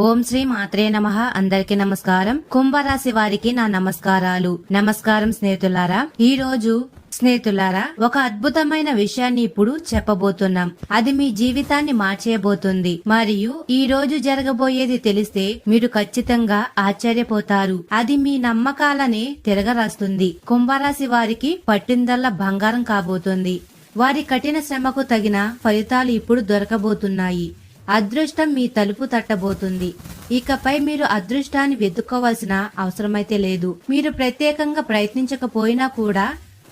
ఓం శ్రీ మాత్రే నమ. అందరికి నమస్కారం. కుంభరాశి వారికి నా నమస్కారాలు. నమస్కారం స్నేహితులారా ఈ రోజు స్నేహితులారా ఒక అద్భుతమైన విషయాన్ని ఇప్పుడు చెప్పబోతున్నాం. అది మీ జీవితాన్ని మార్చేయబోతుంది. మరియు ఈ రోజు జరగబోయేది తెలిస్తే మీరు ఖచ్చితంగా ఆశ్చర్యపోతారు. అది మీ నమ్మకాలని తిరగరాస్తుంది. కుంభరాశి వారికి పట్టిందల్లా బంగారం కాబోతుంది. వారి కఠిన శ్రమకు తగిన ఫలితాలు ఇప్పుడు దొరకబోతున్నాయి. అదృష్టం మీ తలుపు తట్టబోతుంది. ఇకపై మీరు అదృష్టాన్ని వెతుక్కోవాల్సిన అవసరమైతే లేదు. మీరు ప్రత్యేకంగా ప్రయత్నించకపోయినా కూడా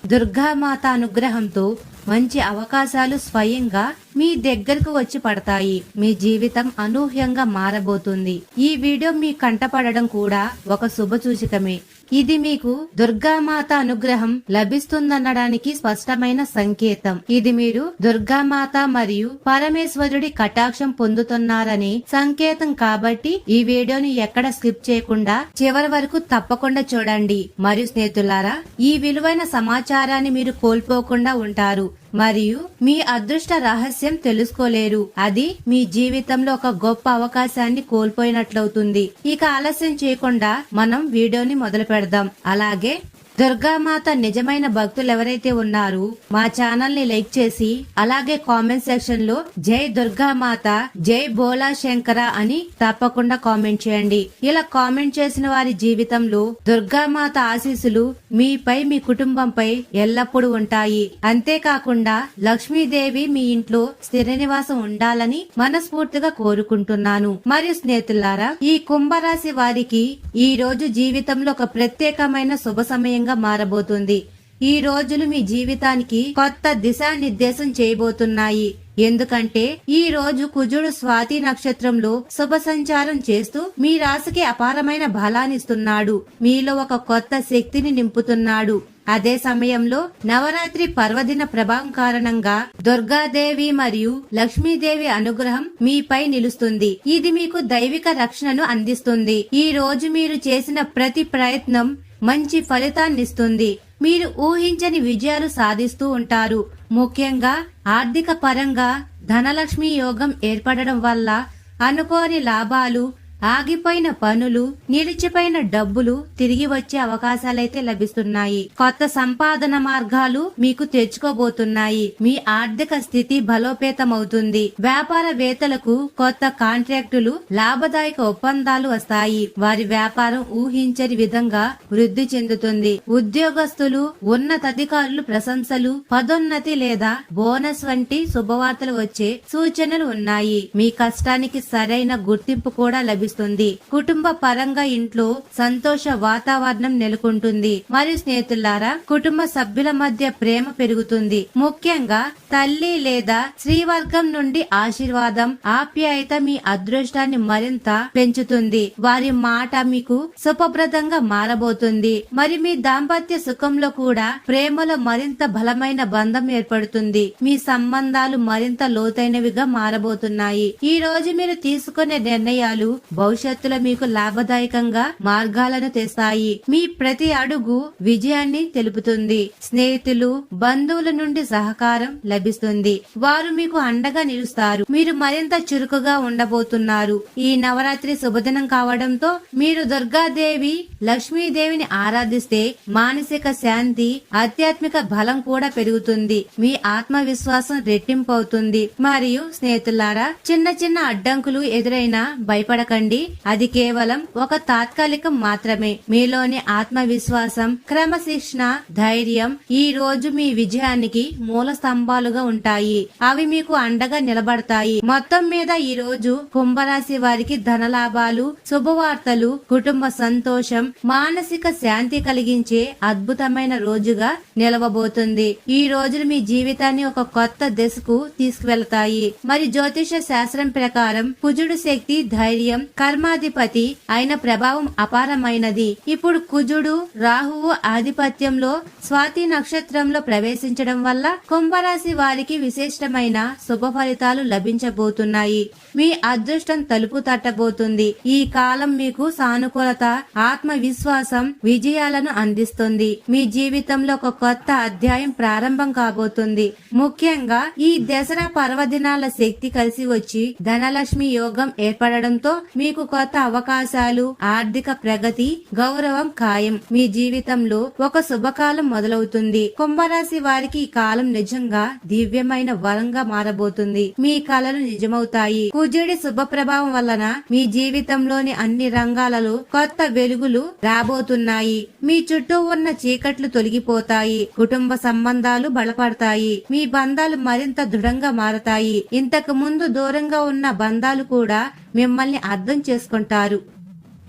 దుర్గామాత అనుగ్రహంతో మంచి అవకాశాలు స్వయంగా మీ దగ్గరకు వచ్చి పడతాయి. మీ జీవితం అనూహ్యంగా మారబోతుంది. ఈ వీడియో మీ కంటపడడం కూడా ఒక శుభ సూచికమే. ఇది మీకు దుర్గామాత అనుగ్రహం లభిస్తుందనడానికి స్పష్టమైన సంకేతం. ఇది మీరు దుర్గామాత మరియు పరమేశ్వరుడి కటాక్షం పొందుతున్నారని సంకేతం కాబట్టి ఈ వీడియోని ఎక్కడ స్కిప్ చేయకుండా చివరి వరకు తప్పకుండా చూడండి. మరియు స్నేహితులారా ఈ విలువైన సమాచారాన్ని మీరు కోల్పోకుండా ఉంటారు. మరియు మీ అదృష్ట రహస్యం తెలుసుకోలేరు. అది మీ జీవితంలో ఒక గొప్ప అవకాశాన్ని కోల్పోయినట్లవుతుంది. ఇక ఆలస్యం చేయకుండా మనం వీడియోని మొదలు పెడదాం అలాగే దుర్గామాత నిజమైన భక్తులు ఎవరైతే ఉన్నారో మా ఛానల్ని లైక్ చేసి అలాగే కామెంట్ సెక్షన్లో జై దుర్గామాత జై బోలా శంకర అని తప్పకుండా కామెంట్ చేయండి. ఇలా కామెంట్ చేసిన వారి జీవితంలో దుర్గామాత ఆశీస్సులు మీపై మీ కుటుంబంపై ఎల్లప్పుడూ ఉంటాయి. అంతేకాకుండా లక్ష్మీదేవి మీ ఇంట్లో స్థిర నివాసం ఉండాలని మనస్ఫూర్తిగా కోరుకుంటున్నాను. మరియు స్నేహితులారా ఈ కుంభరాశి వారికి ఈ రోజు జీవితంలో ఒక ప్రత్యేకమైన శుభ సమయంగా మారబోతుంది. ఈ రోజులు మీ జీవితానికి కొత్త దిశానిర్దేశం చేయబోతున్నాయి. ఎందుకంటే ఈ రోజు కుజుడు స్వాతి నక్షత్రంలో శుభ సంచారం చేస్తూ మీ రాశికి అపారమైన బలాన్నిస్తున్నాడు. మీలో ఒక కొత్త శక్తిని నింపుతున్నాడు. అదే సమయంలో నవరాత్రి పర్వదిన ప్రభావం కారణంగా దుర్గాదేవి మరియు లక్ష్మీదేవి అనుగ్రహం మీపై నిలుస్తుంది. ఇది మీకు దైవిక రక్షణను అందిస్తుంది. ఈ రోజు మీరు చేసిన ప్రతి ప్రయత్నం మంచి ఫలితాన్నిస్తుంది. మీరు ఊహించని విజయాలు సాధిస్తూ ఉంటారు. ముఖ్యంగా ఆర్థిక పరంగా ధనలక్ష్మి యోగం ఏర్పడడం వల్ల అనుకోని లాభాలు ఆగిపోయిన పనులు నిలిచిపోయిన డబ్బులు తిరిగి వచ్చే అవకాశాలైతే లభిస్తున్నాయి. కొత్త సంపాదన మార్గాలు మీకు తెచ్చుకోబోతున్నాయి. మీ ఆర్థిక స్థితి బలోపేతమవుతుంది. వ్యాపారవేత్తలకు కొత్త కాంట్రాక్టులు లాభదాయక ఒప్పందాలు వస్తాయి. వారి వ్యాపారం ఊహించని విధంగా వృద్ధి చెందుతుంది. ఉద్యోగస్తులు ఉన్నతాధికారులు ప్రశంసలు పదోన్నతి లేదా బోనస్ వంటి శుభవార్తలు వచ్చే సూచనలు ఉన్నాయి. మీ కష్టానికి సరైన గుర్తింపు కూడా లభిస్తుంది. కుటుంబ పరంగా ఇంట్లో సంతోష వాతావరణం నెలకొంటుంది. మరియు స్నేహితులారా కుటుంబ సభ్యుల మధ్య ప్రేమ పెరుగుతుంది. ముఖ్యంగా తల్లి లేదా శ్రీవర్గం నుండి ఆశీర్వాదం ఆప్యాయత మీ అదృష్టాన్ని మరింత పెంచుతుంది. వారి మాట మీకు సుపభ్రతంగా మారబోతుంది. మరి మీ దాంపత్య సుఖంలో కూడా ప్రేమలో మరింత బలమైన బంధం ఏర్పడుతుంది. మీ సంబంధాలు మరింత లోతైనవిగా మారబోతున్నాయి. ఈ రోజు మీరు తీసుకునే నిర్ణయాలు భవిష్యత్తులో మీకు లాభదాయకంగా మార్గాలను తెస్తాయి. మీ ప్రతి అడుగు విజయాన్ని తెలుపుతుంది. స్నేహితులు బంధువుల నుండి సహకారం లభిస్తుంది. వారు మీకు అండగా నిలుస్తారు. మీరు మరింత చురుకుగా ఉండబోతున్నారు. ఈ నవరాత్రి శుభదినం కావడంతో మీరు దుర్గాదేవి లక్ష్మీదేవిని ఆరాధిస్తే మానసిక శాంతి ఆధ్యాత్మిక బలం కూడా పెరుగుతుంది. మీ ఆత్మవిశ్వాసం రెట్టింపు అవుతుంది మరియు స్నేహితులారా చిన్న చిన్న అడ్డంకులు ఎదురైనా భయపడకండి. అది కేవలం ఒక తాత్కాలికం మాత్రమే. మీలోని ఆత్మవిశ్వాసం క్రమశిక్షణ ధైర్యం ఈ రోజు మీ విజయానికి మూల స్తంభాలుగా ఉంటాయి. అవి మీకు అండగా నిలబడతాయి. మొత్తం మీద ఈ రోజు కుంభరాశి వారికి ధన లాభాలు శుభవార్తలు కుటుంబ సంతోషం మానసిక శాంతి కలిగించే అద్భుతమైన రోజుగా నిలవబోతుంది. ఈ రోజులు మీ జీవితాన్ని ఒక కొత్త దశకు తీసుకువెళతాయి. మరి జ్యోతిష శాస్త్రం ప్రకారం కుజుడు శక్తి ధైర్యం కర్మాధిపతి అయిన ప్రభావం అపారమైనది. ఇప్పుడు కుజుడు రాహువు ఆధిపత్యంలో స్వాతి నక్షత్రంలో ప్రవేశించడం వల్ల కుంభరాశి వారికి విశిష్టమైన శుభ ఫలితాలు లభించబోతున్నాయి. మీ అదృష్టం తలుపు తట్టబోతుంది. ఈ కాలం మీకు సానుకూలత ఆత్మవిశ్వాసం విజయాలను అందిస్తుంది. మీ జీవితంలో ఒక కొత్త అధ్యాయం ప్రారంభం కాబోతుంది. ముఖ్యంగా ఈ దసరా పర్వదినాల శక్తి కలిసి వచ్చి ధనలక్ష్మి యోగం ఏర్పడడంతో మీ మీకు కొత్త అవకాశాలు ఆర్థిక ప్రగతి గౌరవం ఖాయం. మీ జీవితంలో ఒక శుభకాలం మొదలవుతుంది. కుంభరాశి వారికి ఈ కాలం నిజంగా దివ్యమైన వరంగా మారబోతుంది. మీ కళలు నిజమవుతాయి. కుజుడి శుభ ప్రభావం వలన మీ జీవితంలోని అన్ని రంగాలలో కొత్త వెలుగులు రాబోతున్నాయి. మీ చుట్టూ ఉన్న చీకట్లు తొలగిపోతాయి. కుటుంబ సంబంధాలు బలపడతాయి. మీ బంధాలు మరింత దృఢంగా మారతాయి. ఇంతకు ముందు దూరంగా ఉన్న బంధాలు కూడా మిమ్మల్ని అర్థం చేసుకుంటారు.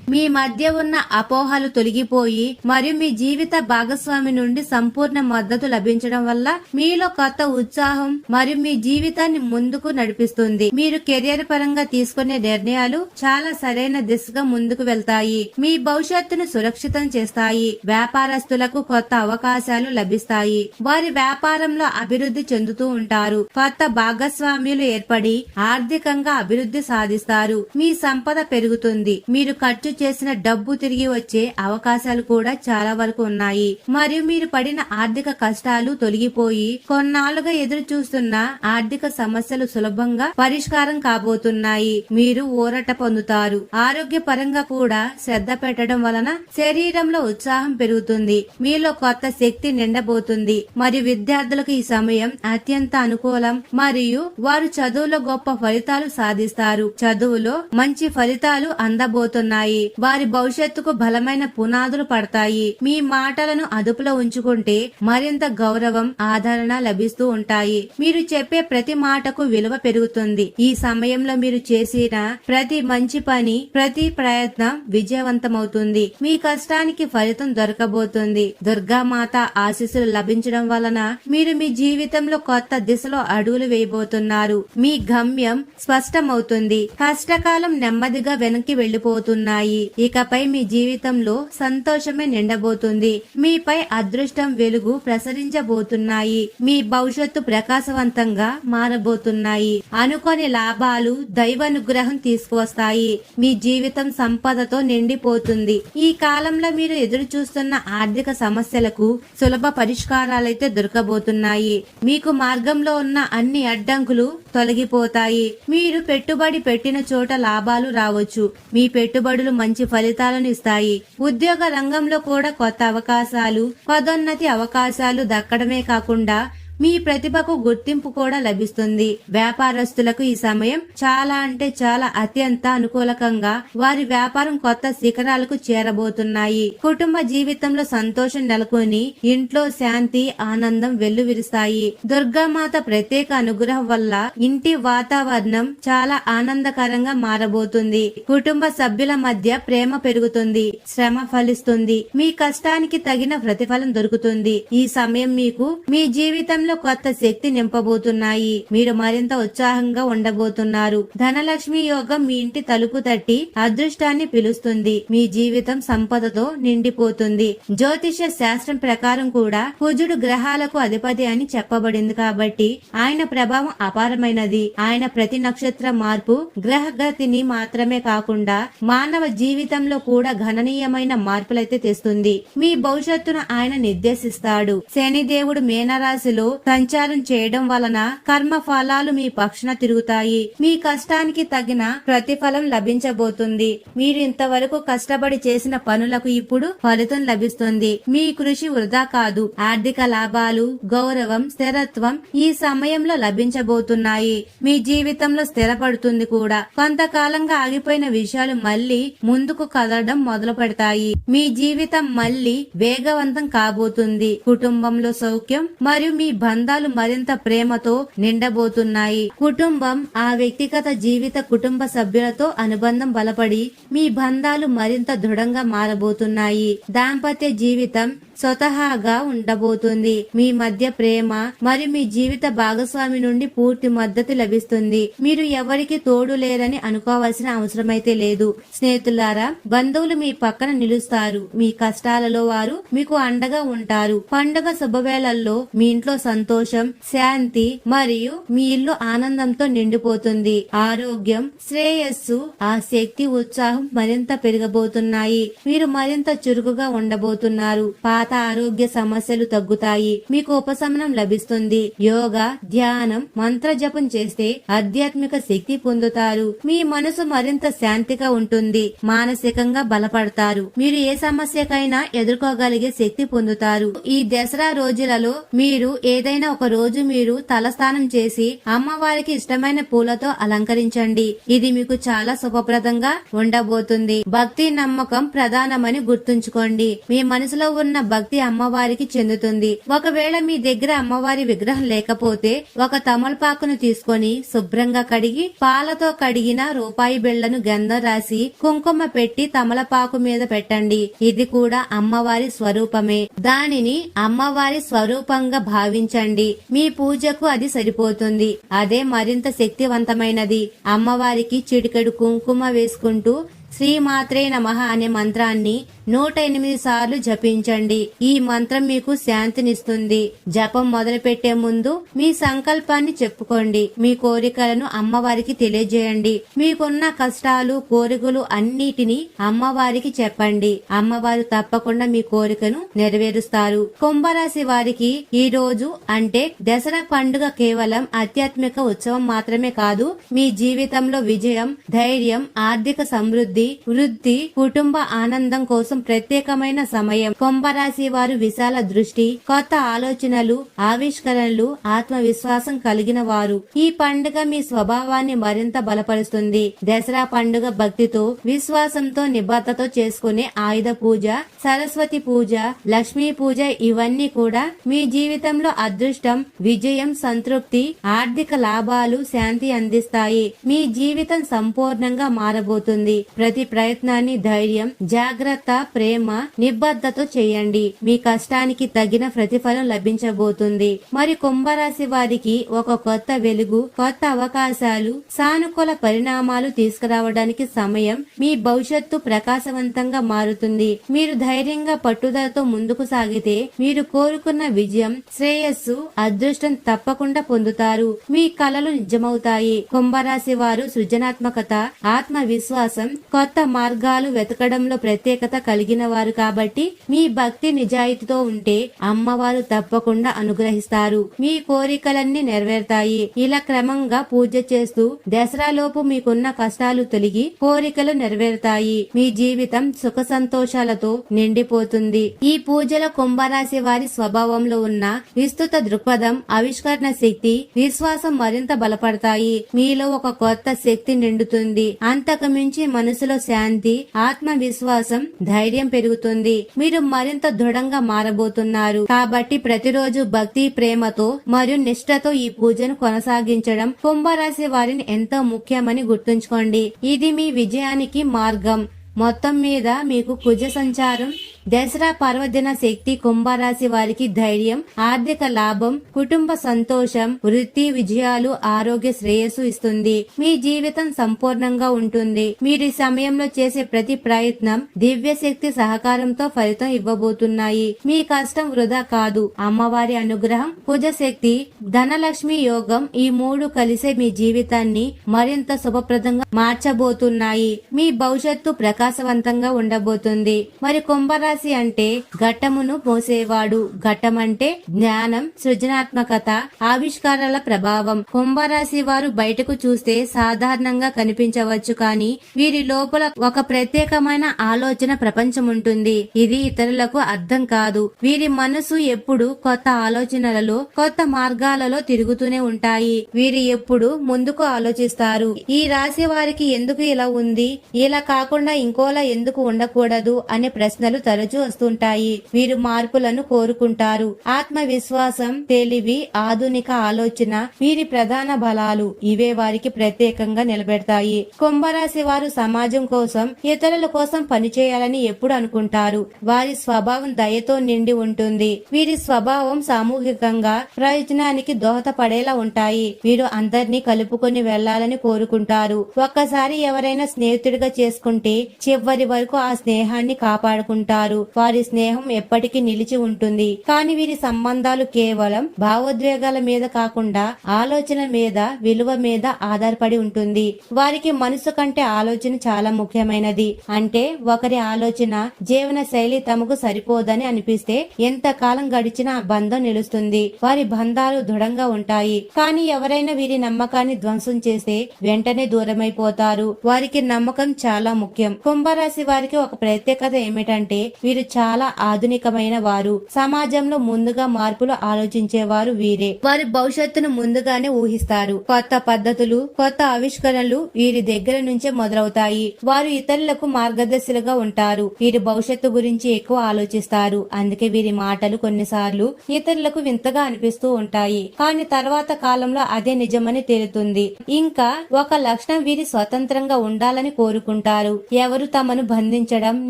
మీ మధ్య ఉన్న అపోహలు తొలగిపోయి మరియు మీ జీవిత భాగస్వామి నుండి సంపూర్ణ మద్దతు లభించడం వల్ల మీలో కొత్త ఉత్సాహం మరియు మీ జీవితాన్ని ముందుకు నడిపిస్తుంది. మీరు కెరియర్ పరంగా తీసుకునే నిర్ణయాలు చాలా సరైన దిశగా ముందుకు వెళ్తాయి. మీ భవిష్యత్తును సురక్షితం చేస్తాయి. వ్యాపారస్తులకు కొత్త అవకాశాలు లభిస్తాయి. వారి వ్యాపారంలో అభివృద్ధి చెందుతూ ఉంటారు. కొత్త భాగస్వామ్యులు ఏర్పడి ఆర్థికంగా అభివృద్ధి సాధిస్తారు. మీ సంపద పెరుగుతుంది. మీరు ఖర్చు చేసిన డబ్బు తిరిగి వచ్చే అవకాశాలు కూడా చాలా వరకు ఉన్నాయి. మరియు మీరు పడిన ఆర్థిక కష్టాలు తొలగిపోయి కొన్నాళ్ళుగా ఎదురు చూస్తున్న ఆర్థిక సమస్యలు సులభంగా పరిష్కారం కాబోతున్నాయి. మీరు ఊరట పొందుతారు. ఆరోగ్య పరంగా కూడా శ్రద్ధ పెట్టడం వలన శరీరంలో ఉత్సాహం పెరుగుతుంది. మీలో కొత్త శక్తి నిండబోతుంది. మరియు విద్యార్థులకు ఈ సమయం అత్యంత అనుకూలం. మరియు వారు చదువులో గొప్ప ఫలితాలు సాధిస్తారు. చదువులో మంచి ఫలితాలు అందబోతున్నాయి. వారి భవిష్యత్తుకు బలమైన పునాదులు పడతాయి. మీ మాటలను అదుపులో ఉంచుకుంటే మరింత గౌరవం ఆదరణ లభిస్తూ ఉంటాయి. మీరు చెప్పే ప్రతి మాటకు విలువ పెరుగుతుంది. ఈ సమయంలో మీరు చేసిన ప్రతి మంచి పని ప్రతి ప్రయత్నం విజయవంతమవుతుంది. మీ కష్టానికి ఫలితం దొరకబోతుంది. దుర్గామాత ఆశీస్సులు లభించడం వలన మీరు మీ జీవితంలో కొత్త దిశలో అడుగులు వేయబోతున్నారు. మీ గమ్యం స్పష్టమవుతుంది. కష్టకాలం నెమ్మదిగా వెనక్కి వెళ్ళిపోతున్నాయి ఇకపై మీ జీవితంలో సంతోషమే నిండబోతుంది. మీపై అదృష్టం వెలుగు ప్రసరించబోతున్నాయి. మీ భవిష్యత్తు ప్రకాశవంతంగా మారబోతున్నాయి. అనుకోని లాభాలు దైవానుగ్రహం తీసుకువస్తాయి. మీ జీవితం సంపదతో నిండిపోతుంది. ఈ కాలంలో మీరు ఎదురు చూస్తున్న ఆర్థిక సమస్యలకు సులభ పరిష్కారాలైతే దొరకబోతున్నాయి. మీకు మార్గంలో ఉన్న అన్ని అడ్డంకులు తొలగిపోతాయి. మీరు పెట్టుబడి పెట్టిన చోట లాభాలు రావచ్చు. మీ పెట్టుబడులు మంచి ఫలితాలను ఇస్తాయి. ఉద్యోగ రంగంలో కూడా కొత్త అవకాశాలు పదోన్నతి అవకాశాలు దక్కడమే కాకుండా మీ ప్రతిభకు గుర్తింపు కూడా లభిస్తుంది. వ్యాపారస్తులకు ఈ సమయం చాలా అంటే చాలా అత్యంత అనుకూలకంగా వారి వ్యాపారం కొత్త శిఖరాలకు చేరబోతున్నాయి. కుటుంబ జీవితంలో సంతోషం నెలకొని ఇంట్లో శాంతి ఆనందం వెల్లువిరుస్తాయి. దుర్గామాత ప్రత్యేక అనుగ్రహం వల్ల ఇంటి వాతావరణం చాలా ఆనందకరంగా మారబోతుంది. కుటుంబ సభ్యుల మధ్య ప్రేమ పెరుగుతుంది శ్రమ ఫలిస్తుంది. మీ కష్టానికి తగిన ప్రతిఫలం దొరుకుతుంది. ఈ సమయం మీకు మీ జీవితంలో కొత్త శక్తి నింపబోతున్నాయి. మీరు మరింత ఉత్సాహంగా ఉండబోతున్నారు. ధనలక్ష్మి యోగం మీ ఇంటి తలుపు తట్టి అదృష్టాన్ని పిలుస్తుంది. మీ జీవితం సంపదతో నిండిపోతుంది. జ్యోతిష శాస్త్రం ప్రకారం కూడా కుజుడు గ్రహాలకు అధిపతి అని చెప్పబడింది కాబట్టి ఆయన ప్రభావం అపారమైనది. ఆయన ప్రతి నక్షత్ర మార్పు గ్రహ గతిని మాత్రమే కాకుండా మానవ జీవితంలో కూడా గణనీయమైన మార్పులైతే తెస్తుంది. మీ భవిష్యత్తును ఆయన నిర్దేశిస్తాడు. శనిదేవుడు మీనరాశిలో సంచారం చేయడం వలన కర్మ ఫలాలు మీ పక్షన తిరుగుతాయి. మీ కష్టానికి తగిన ప్రతిఫలం లభించబోతుంది. మీరు ఇంతవరకు కష్టపడి చేసిన పనులకు ఇప్పుడు ఫలితం లభిస్తుంది. మీ కృషి వృధా కాదు. ఆర్థిక లాభాలు గౌరవం స్థిరత్వం ఈ సమయంలో లభించబోతున్నాయి. మీ జీవితంలో స్థిరపడుతుంది కూడా. కొంతకాలంగా ఆగిపోయిన విషయాలు మళ్ళీ ముందుకు కదలడం మొదలు పెడతాయి. మీ జీవితం మళ్ళీ వేగవంతం కాబోతుంది. కుటుంబంలో సౌఖ్యం మరియు మీ బంధాలు మరింత ప్రేమతో నిండబోతున్నాయి. కుటుంబం ఆ వ్యక్తిగత జీవిత కుటుంబ సభ్యులతో అనుబంధం బలపడి మీ బంధాలు మరింత దృఢంగా మారబోతున్నాయి. దాంపత్య జీవితం స్వతహాగా ఉండబోతుంది. మీ మధ్య ప్రేమ మరియు మీ జీవిత భాగస్వామి నుండి పూర్తి మద్దతు లభిస్తుంది. మీరు ఎవరికి తోడు లేరని అనుకోవాల్సిన అవసరమైతే లేదు. స్నేహితులారా బంధువులు మీ పక్కన నిలుస్తారు. మీ కష్టాలలో వారు మీకు అండగా ఉంటారు. పండుగ శుభవేళల్లో మీ ఇంట్లో సంతోషం శాంతి మరియు మీ ఇల్లు ఆనందంతో నిండిపోతుంది. ఆరోగ్యం శ్రేయస్సు ఆ శక్తి ఉత్సాహం మరింత పెరగబోతున్నాయి. మీరు మరింత చురుకుగా ఉండబోతున్నారు. పాత పాత ఆరోగ్య సమస్యలు తగ్గుతాయి. మీకు ఉపశమనం లభిస్తుంది. యోగా ధ్యానం మంత్ర జపం చేస్తే ఆధ్యాత్మిక శక్తి పొందుతారు. మీ మనసు మరింత శాంతిగా ఉంటుంది. మానసికంగా బలపడతారు. మీరు ఏ సమస్యకైనా ఎదుర్కోగలిగే శక్తి పొందుతారు. ఈ దసరా రోజులలో మీరు ఏదైనా ఒక రోజు మీరు తలస్నానం చేసి అమ్మవారికి ఇష్టమైన పూలతో అలంకరించండి. ఇది మీకు చాలా శుభప్రదంగా ఉండబోతుంది. భక్తి నమ్మకం ప్రధానమని గుర్తుంచుకోండి. మీ మనసులో ఉన్న భక్తి అమ్మవారికి చెందుతుంది. ఒకవేళ మీ దగ్గర అమ్మవారి విగ్రహం లేకపోతే ఒక తమలపాకును తీసుకొని శుభ్రంగా కడిగి పాలతో కడిగిన రూపాయి బిళ్ళను గంధం రాసి కుంకుమ పెట్టి తమలపాకు మీద పెట్టండి. ఇది కూడా అమ్మవారి స్వరూపమే. దానిని అమ్మవారి స్వరూపంగా భావించండి. మీ పూజకు అది సరిపోతుంది. అదే మరింత శక్తివంతమైనది. అమ్మవారికి చిటికెడు కుంకుమ వేసుకుంటూ శ్రీమాత్రే నమః అనే మంత్రాన్ని నూట ఎనిమిది సార్లు జపించండి. ఈ మంత్రం మీకు శాంతినిస్తుంది. జపం మొదలు పెట్టే ముందు మీ సంకల్పాన్ని చెప్పుకోండి. మీ కోరికలను అమ్మవారికి తెలియజేయండి. మీకున్న కష్టాలు కోరికలు అన్నిటిని అమ్మవారికి చెప్పండి. అమ్మవారు తప్పకుండా మీ కోరికను నెరవేరుస్తారు. కుంభరాశి వారికి ఈ రోజు అంటే దసరా పండుగ కేవలం ఆధ్యాత్మిక ఉత్సవం మాత్రమే కాదు మీ జీవితంలో విజయం ధైర్యం ఆర్థిక సమృద్ధి వృద్ధి కుటుంబ ఆనందం కోసం ప్రత్యేకమైన సమయం. కుంభరాశి వారు విశాల దృష్టి కొత్త ఆలోచనలు ఆవిష్కరణలు ఆత్మవిశ్వాసం కలిగిన వారు. ఈ పండుగ మీ స్వభావాన్ని మరింత బలపరుస్తుంది. దసరా పండుగ భక్తితో విశ్వాసంతో నిబద్ధతో చేసుకునే ఆయుధ పూజ సరస్వతి పూజ లక్ష్మీ పూజ ఇవన్నీ కూడా మీ జీవితంలో అదృష్టం విజయం సంతృప్తి ఆర్థిక లాభాలు శాంతి అందిస్తాయి. మీ జీవితం సంపూర్ణంగా మారబోతుంది. ప్రతి ప్రయత్నాన్ని ధైర్యం జాగ్రత్త ప్రేమ నిబద్ధతో చేయండి. మీ కష్టానికి తగిన ప్రతిఫలం లభించబోతుంది. మరి కుంభరాశి వారికి ఒక కొత్త వెలుగు కొత్త అవకాశాలు సానుకూల పరిణామాలు తీసుకురావడానికి సమయం మీ భవిష్యత్తు ప్రకాశవంతంగా మారుతుంది. మీరు ధైర్యంగా పట్టుదలతో ముందుకు సాగితే మీరు కోరుకున్న విజయం శ్రేయస్సు అదృష్టం తప్పకుండా పొందుతారు. మీ కలలు నిజమవుతాయి. కుంభరాశి వారు సృజనాత్మకత ఆత్మవిశ్వాసం కొత్త మార్గాలు వెతకడంలో ప్రత్యేకత కలిగిన వారు కాబట్టి మీ భక్తి నిజాయితీతో ఉంటే అమ్మవారు తప్పకుండా అనుగ్రహిస్తారు. మీ కోరికలన్నీ నెరవేరుతాయి. ఇలా క్రమంగా పూజ చేస్తూ దసరాలోపు మీకున్న కష్టాలు తొలగి కోరికలు నెరవేరుతాయి. మీ జీవితం సుఖ సంతోషాలతో నిండిపోతుంది. ఈ పూజల కుంభరాశి వారి స్వభావంలో ఉన్న విస్తృత దృక్పథం ఆవిష్కరణ శక్తి విశ్వాసం మరింత బలపడతాయి. మీలో ఒక కొత్త శక్తి నిండుతుంది. అంతకు మించి మనసులో శాంతి ఆత్మవిశ్వాసం ధైర్యం ధైర్యం పెరుగుతుంది. మీరు మరింత దృఢంగా మారబోతున్నారు. కాబట్టి ప్రతిరోజు భక్తి ప్రేమతో మరియు నిష్ఠతో ఈ పూజను కొనసాగించడం కుంభరాశి వారిని ఎంతో ముఖ్యమని గుర్తుంచుకోండి. ఇది మీ విజయానికి మార్గం. మొత్తం మీద మీకు కుజ సంచారం దసరా పర్వదిన శక్తి కుంభరాశి వారికి ధైర్యం ఆర్థిక లాభం కుటుంబ సంతోషం వృత్తి విజయాలు ఆరోగ్య శ్రేయస్సు ఇస్తుంది. మీ జీవితం సంపూర్ణంగా ఉంటుంది. మీరు ఈ సమయంలో చేసే ప్రతి ప్రయత్నం దివ్య శక్తి సహకారంతో ఫలితం ఇవ్వబోతున్నాయి. మీ కష్టం వృధా కాదు. అమ్మవారి అనుగ్రహం కుజ శక్తి ధనలక్ష్మి యోగం ఈ మూడు కలిసే మీ జీవితాన్ని మరింత శుభప్రదంగా మార్చబోతున్నాయి. మీ భవిష్యత్తు ప్రకాశవంతంగా ఉండబోతుంది. మరి కుంభరాశి అంటే ఘట్టమును పోసేవాడు. ఘట్టం అంటే జ్ఞానం సృజనాత్మకత ఆవిష్కారాల ప్రభావం. కుంభరాశి వారు బయటకు చూస్తే సాధారణంగా కనిపించవచ్చు కానీ వీరి లోపల ఒక ప్రత్యేకమైన ఆలోచన ప్రపంచం ఉంటుంది. ఇది ఇతరులకు అర్థం కాదు. వీరి మనసు ఎప్పుడు కొత్త ఆలోచనలలో కొత్త మార్గాలలో తిరుగుతూనే ఉంటాయి. వీరు ఎప్పుడు ముందుకు ఆలోచిస్తారు. ఈ రాశి వారికి ఎందుకు ఇలా ఉంది? ఇలా కాకుండా ఇంకోలా ఎందుకు ఉండకూడదు? అనే ప్రశ్నలు తరచూ వస్తుంటాయి. వీరు మార్పులను కోరుకుంటారు. ఆత్మవిశ్వాసం తెలివి ఆధునిక ఆలోచన వీరి ప్రధాన బలాలు. ఇవే వారికి ప్రత్యేకంగా నిలబెడతాయి. కుంభరాశి వారు సమాజం కోసం ఇతరుల కోసం పనిచేయాలని ఎప్పుడు అనుకుంటారు? వారి స్వభావం దయతో నిండి ఉంటుంది. వీరి స్వభావం సామూహికంగా ప్రయోజనానికి దోహదపడేలా ఉంటాయి. వీరు అందరినీ కలుపుకొని వెళ్ళాలని కోరుకుంటారు. ఒక్కసారి ఎవరైనా స్నేహితుడిగా చేసుకుంటే చివరి వరకు ఆ స్నేహాన్ని కాపాడుకుంటారు. ఉంటారు వారి స్నేహం ఎప్పటికీ నిలిచి ఉంటుంది. కానీ వీరి సంబంధాలు కేవలం భావోద్వేగాల మీద కాకుండా ఆలోచన మీద విలువ మీద ఆధారపడి ఉంటుంది. వారికి మనసు కంటే ఆలోచన చాలా ముఖ్యమైనది. అంటే ఒకరి ఆలోచన జీవన శైలి తమకు సరిపోదని అనిపిస్తే ఎంత కాలం గడిచినా ఆ బంధం నిలుస్తుంది. వారి బంధాలు దృఢంగా ఉంటాయి. కానీ ఎవరైనా వీరి నమ్మకాన్ని ధ్వంసం చేస్తే వెంటనే దూరమైపోతారు. వారికి నమ్మకం చాలా ముఖ్యం. కుంభరాశి వారికి ఒక ప్రత్యేకత ఏమిటంటే వీరు చాలా ఆధునికమైన వారు. సమాజంలో ముందుగా మార్పులు ఆలోచించేవారు వీరే. వారి భవిష్యత్తును ముందుగానే ఊహిస్తారు. కొత్త పద్ధతులు కొత్త ఆవిష్కరణలు వీరి దగ్గర నుంచే మొదలవుతాయి. వారు ఇతరులకు మార్గదర్శులుగా ఉంటారు. వీరి భవిష్యత్తు గురించి ఎక్కువ ఆలోచిస్తారు. అందుకే వీరి మాటలు కొన్నిసార్లు ఇతరులకు వింతగా అనిపిస్తూ ఉంటాయి. కానీ తర్వాత కాలంలో అదే నిజమని తేలుతుంది. ఇంకా ఒక లక్షణం వీరి స్వతంత్రంగా ఉండాలని కోరుకుంటారు. ఎవరు తమను బంధించడం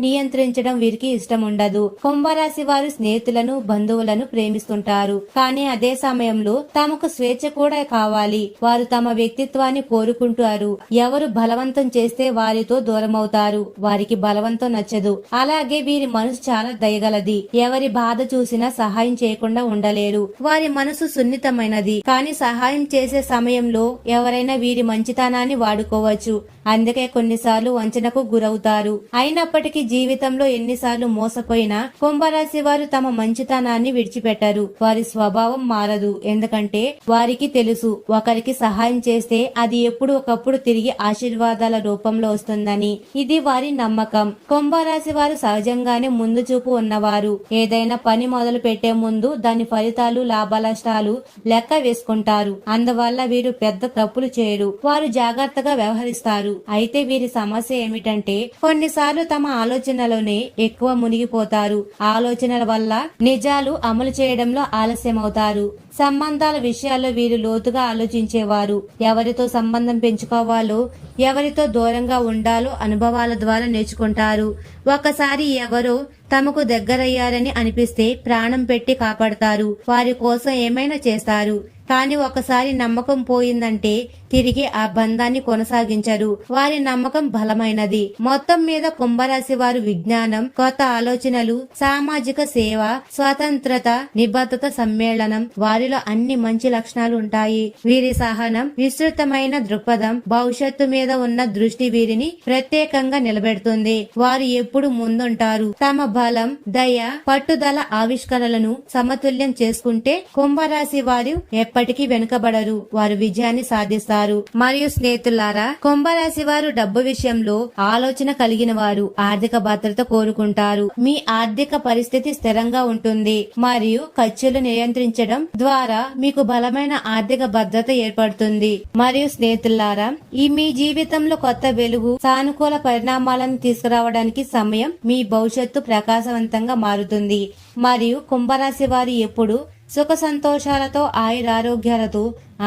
నియంత్రించడం వీరికి ఇష్టం ఉండదు. కుంభరాశి వారు స్నేహితులను బంధువులను ప్రేమిస్తుంటారు. కానీ అదే సమయంలో తమకు స్వేచ్ఛ కూడా కావాలి. వారు తమ వ్యక్తిత్వాన్ని కోరుకుంటారు. ఎవరు బలవంతం చేస్తే వారితో దూరం అవుతారు వారికి బలవంతం నచ్చదు. అలాగే వీరి మనసు చాలా దయగలది. ఎవరి బాధ చూసినా సహాయం చేయకుండా ఉండలేరు. వారి మనసు సున్నితమైనది. కానీ సహాయం చేసే సమయంలో ఎవరైనా వీరి మంచితనాన్ని వాడుకోవచ్చు. అందుకే కొన్నిసార్లు వంచనకు గురవుతారు. అయినప్పటికీ జీవితంలో ఎన్నిసార్లు మోసపోయినా కుంభరాశి వారు తమ మంచితనాన్ని విడిచిపెట్టరు. వారి స్వభావం మారదు. ఎందుకంటే వారికి తెలుసు ఒకరికి సహాయం చేస్తే అది ఎప్పుడు ఒకప్పుడు తిరిగి ఆశీర్వాదాల రూపంలో వస్తుందని. ఇది వారి నమ్మకం. కుంభరాశి వారు సహజంగానే ముందు చూపు ఉన్నవారు. ఏదైనా పని మొదలు పెట్టే ముందు దాని ఫలితాలు లాభనష్టాలు లెక్క వేసుకుంటారు. అందువల్ల వీరు పెద్ద తప్పులు చేయరు. వారు జాగ్రత్తగా వ్యవహరిస్తారు. అయితే వీరి సమస్య ఏమిటంటే కొన్నిసార్లు తమ ఆలోచనలోనే ఎక్కువ మునిగిపోతారు. ఆలోచనల వల్ల నిజాలు అమలు చేయడంలో ఆలస్యమవుతారు. సంబంధాల విషయాల్లో వీరు లోతుగా ఆలోచించేవారు. ఎవరితో సంబంధం పెంచుకోవాలో ఎవరితో దూరంగా ఉండాలో అనుభవాల ద్వారా నేర్చుకుంటారు. ఒకసారి ఎవరో తమకు దగ్గరయ్యారని అనిపిస్తే ప్రాణం పెట్టి కాపాడతారు. వారి కోసం ఏమైనా చేస్తారు. కానీ ఒకసారి నమ్మకం పోయిందంటే తిరిగి ఆ బంధాన్ని కొనసాగించరు వారి నమ్మకం బలమైనది. మొత్తం మీద కుంభరాశి వారు విజ్ఞానం కొత్త ఆలోచనలు సామాజిక సేవ స్వతంత్రత నిబద్ధత సమ్మేళనం వారిలో అన్ని మంచి లక్షణాలు ఉంటాయి. వీరి సహనం విస్తృతమైన దృక్పథం భవిష్యత్తు మీద ఉన్న దృష్టి వీరిని ప్రత్యేకంగా నిలబెడుతుంది. వారు ఎప్పుడు ముందుంటారు? తమ బలం దయ పట్టుదల ఆవిష్కరణలను సమతుల్యం చేసుకుంటే కుంభరాశి వారు ఎప్పటికీ వెనుకబడరు. వారు విజయాన్ని సాధిస్తారు. మరియు స్నేహితులారా కుంభరాశి వారు డబ్బు విషయంలో ఆలోచన కలిగిన వారు ఆర్థిక భద్రత కోరుకుంటారు. మీ ఆర్థిక పరిస్థితి స్థిరంగా ఉంటుంది. మరియు ఖర్చులు నియంత్రించడం ద్వారా మీకు బలమైన ఆర్థిక భద్రత ఏర్పడుతుంది. మరియు స్నేహితులారా ఈ మీ జీవితంలో కొత్త వెలుగు సానుకూల పరిణామాలను తీసుకురావడానికి సమయం మీ భవిష్యత్తు ప్రకాశవంతంగా మారుతుంది. మరియు కుంభరాశి వారు ఎప్పుడు సుఖ సంతోషాలతో ఆయురారోగ్యాలతో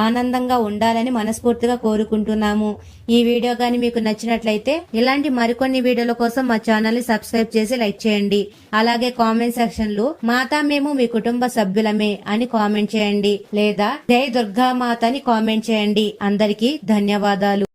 ఆనందంగా ఉండాలని మనస్ఫూర్తిగా కోరుకుంటున్నాము. ఈ వీడియో గాని మీకు నచ్చినట్లయితే ఇలాంటి మరికొన్ని వీడియోల కోసం మా ఛానల్ని సబ్స్క్రైబ్ చేసి లైక్ చేయండి. అలాగే కామెంట్ సెక్షన్లో మాతా మేము మీ కుటుంబ సభ్యులమే అని కామెంట్ చేయండి. లేదా జై దుర్గా మాత అని కామెంట్ చేయండి. అందరికీ ధన్యవాదాలు.